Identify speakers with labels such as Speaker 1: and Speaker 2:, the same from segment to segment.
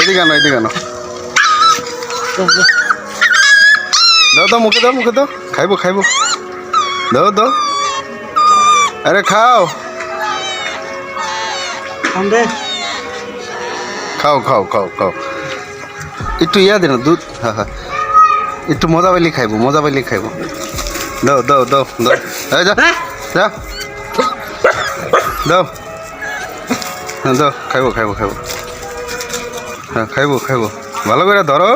Speaker 1: এদিকে আনো এদিকে আনো। দাও দাও মুখে দাও মুখে দাও। খাইব খাইব। দাও দাও। আরে খাও। খাও খাও খাও খাও। একটু ইয়া দে না দুধ। হ্যাঁ হ্যাঁ একটু মজা পাইলে খাইব মজা পাইলে খাইব। দাও দাও দাও দাও। যা যা। দাও। হ্যাঁ দাও খাইব খাইব খাইব। হ্যাঁ খাইব খাইব। ভালো করে ধরো।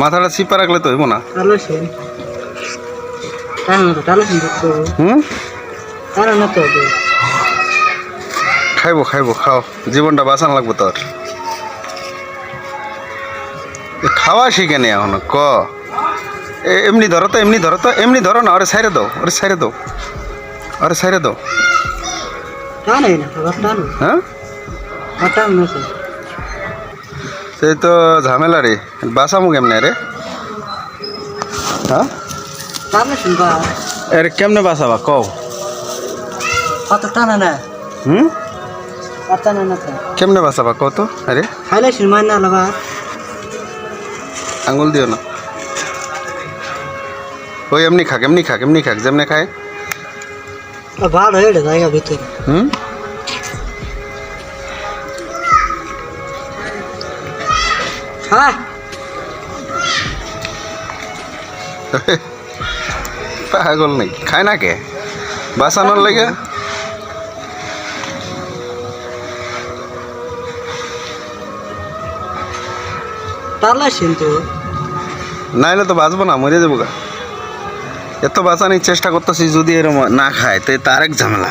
Speaker 1: মাথাটা চিপা রাখলে তো হইব না। হুম? খাইব খাইব খাও। জীবনটা বাঁচান লাগবো তোর খাওয়া শিখে নে এখন ক? এমনি ধরো তো এমনি ধরো তো এমনি ধরো না ওরে সাইরে দাও ওরে সাইরে দাও। ওরে সাইরে দাও। হ্যাঁ? সেই তো ঝামেলা রে। বাঁচামু কেমনে রে? হ্যাঁ? এর কেমনে বাঁচাবা কও।
Speaker 2: কত টানা না।
Speaker 1: হুম?
Speaker 2: টানা না
Speaker 1: কেমনে বাঁচাবা কও তো? আরে।
Speaker 2: খাইলে শুনবা না লাগা
Speaker 1: আঙুল দিও না। ওই এমনি খাক এমনি খাক এমনি খাক যেমনে খায়।
Speaker 2: ভাড় হয়ে জায়গা ভিতরে।
Speaker 1: হুম?
Speaker 2: হ্যাঁ।
Speaker 1: পাগল নাকি? খায় না কে? বাঁচানোর লেগে?
Speaker 2: তো।
Speaker 1: নাইলে তো বাঁচবো না মরে যাব গা। এত বাঁচানোর চেষ্টা করতেছি যদি এরম না খায় তো তার এক ঝামেলা।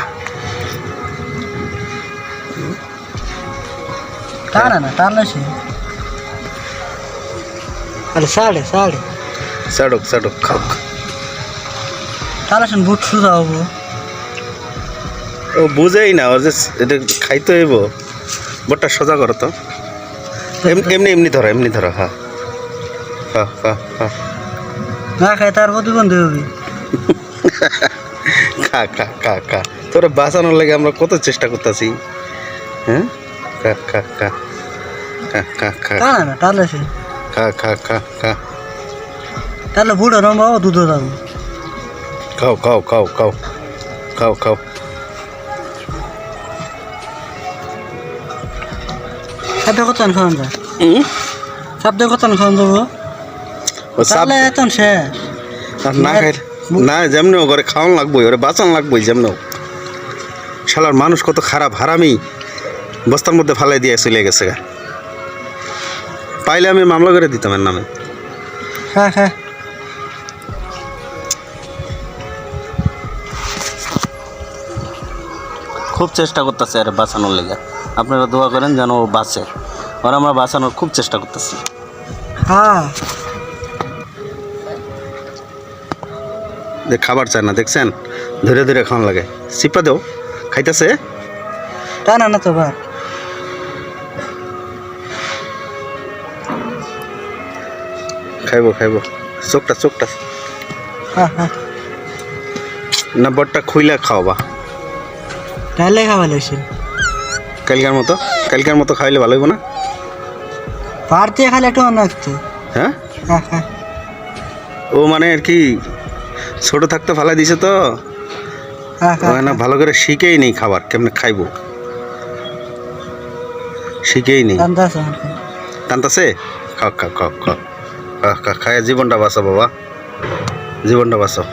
Speaker 2: না আরে সাড়ে সাড়ে
Speaker 1: সাডক সাডক খাও
Speaker 2: তাহলে শুন বুট সুদা হব।
Speaker 1: ও বুঝেই না ও যে এটা খাইতে হইব। বটটা সোজা করো তো। এম- এমনি এমনি ধরো এমনি ধরো হ্যাঁ হ্যাঁ হ্যাঁ হ্যাঁ
Speaker 2: না খাই তার প্রতিবন্ধী হবে।
Speaker 1: খা খা খা খা। তোরা বাঁচানোর লাগে আমরা কত চেষ্টা করতেছি। হ্যাঁ? খা খা খা। খা খা খা।
Speaker 2: শুন।
Speaker 1: খা খা খা খা।
Speaker 2: তাহলে বুড়ো রম্বা দুধ দাম
Speaker 1: খাও খাও খাও খাও খাও খাও।
Speaker 2: সাবধান কত খাওয়ান
Speaker 1: হুম
Speaker 2: সাবধান কত খাওয়ান যাব তাহলে এত শেষ
Speaker 1: না খাই না যেমনি ঘরে খাওয়ান লাগবই ওরে বাঁচান লাগবই যেমন শালার মানুষ কত খারাপ হারামি। বস্তার মধ্যে ফালাই দিয়ে চলে গেছে গা। পাইলে আমি মামলা করে দিতাম এর নামে।
Speaker 2: হ্যাঁ হ্যাঁ।
Speaker 1: খুব চেষ্টা করতেছে আর বাঁচানোর লেগে। আপনারা দোয়া করেন যেন ও বাঁচে। আর আমরা বাঁচানোর খুব চেষ্টা করতেছি।
Speaker 2: হ্যাঁ।
Speaker 1: যে খাবার চায় না দেখছেন? ধীরে ধীরে খাওয়ান লাগে। চিপা দেও খাইতেছে?
Speaker 2: টানা না তো
Speaker 1: খাইব খাইব। চোখটা চোখটা। না বটটা খুইলা খাওয়াবা
Speaker 2: তাহলে খাওয়া লাগছিল
Speaker 1: কালকার মতো? কালকার মতো খাইলে ভালো হইব না?
Speaker 2: পারতে খালি একটু অন্য একটু।
Speaker 1: হ্যাঁ? ও মানে আর কি ছোট থাকতে ফালাই দিছে তো। না ভালো করে শিখেই নেই খাবার কেমনে খাইব? শিখেই নেই। টানতাছে খাও খাও খাও খাও খাও খাও। খায় জীবনটা বাঁচা বাবা জীবনটা বাঁচো